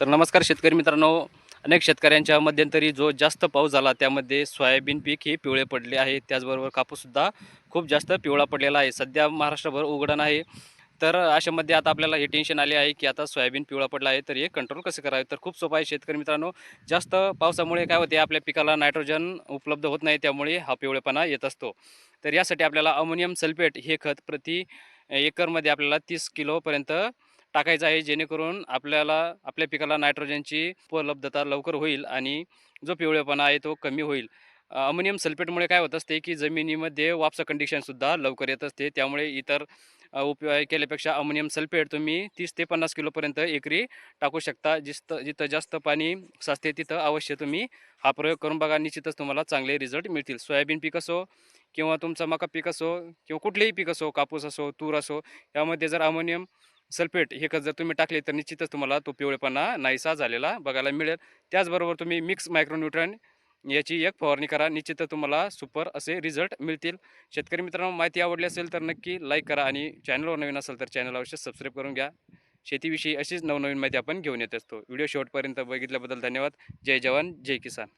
तर नमस्कार शेतकरी मित्रांनो. अनेक शेतकऱ्यांच्या मध्यंतरी जो जास्त पाऊस झाला त्यामध्ये सोयाबीन पीक हे पिवळे पडले आहे. त्याचबरोबर कापूससुद्धा खूप जास्त पिवळा पडलेला आहे. सध्या महाराष्ट्रभर उघडण आहे. तर अशामध्ये आता आपल्याला हे टेन्शन आले आहे की आता सोयाबीन पिवळा पडला आहे तर हे कंट्रोल कसं करावे? तर खूप सोपं आहे शेतकरी मित्रांनो. जास्त पावसामुळे काय होते? आपल्या पिकाला नायट्रोजन उपलब्ध होत नाही त्यामुळे हा पिवळेपणा येत असतो. तर यासाठी आपल्याला अमोनियम सल्फेट हे खत प्रति एकरमध्ये आपल्याला तीस किलोपर्यंत टाकायचं आहे जेणेकरून आपल्याला आपल्या पिकाला नायट्रोजनची उपलब्धता लवकर होईल आणि जो पिवळेपणा आहे तो कमी होईल. अमोनियम सल्फेटमुळे काय होत असते की जमिनीमध्ये वापसा कंडिशनसुद्धा लवकर येत असते. त्यामुळे इतर उपयोग केल्यापेक्षा अमोनियम सल्फेट तुम्ही तीस ते पन्नास किलोपर्यंत एकरी टाकू शकता. जिथं जिथं जास्त पाणी साचते तिथं अवश्य तुम्ही हा प्रयोग करून बघा. निश्चितच तुम्हाला चांगले रिझल्ट मिळतील. सोयाबीन पीक असो किंवा तुमचा मका पीक असो किंवा कुठलेही पीक असो कापूस असो तूर असो यामध्ये जर अमोनियम सल्फेट हे खत जर तुम्ही टाकले तर निश्चितच तुम्हाला तो पिवळेपणा नाहीसा झालेला बघायला मिळेल. त्याचबरोबर तुम्ही मिक्स मायक्रोन्युट्रन याची एक फवारणी करा. निश्चितच तुम्हाला सुपर असे रिझल्ट मिळतील. शेतकरी मित्रांनो माहिती आवडली असेल तर नक्की लाईक करा आणि चॅनलवर नवीन असेल तर चॅनल अवश्य सबस्क्राईब करून घ्या. शेतीविषयी अशीच नवनवीन माहिती आपण घेऊन येत असतो. व्हिडिओ शेवटपर्यंत बघितल्याबद्दल धन्यवाद. जय जवान जय किसान.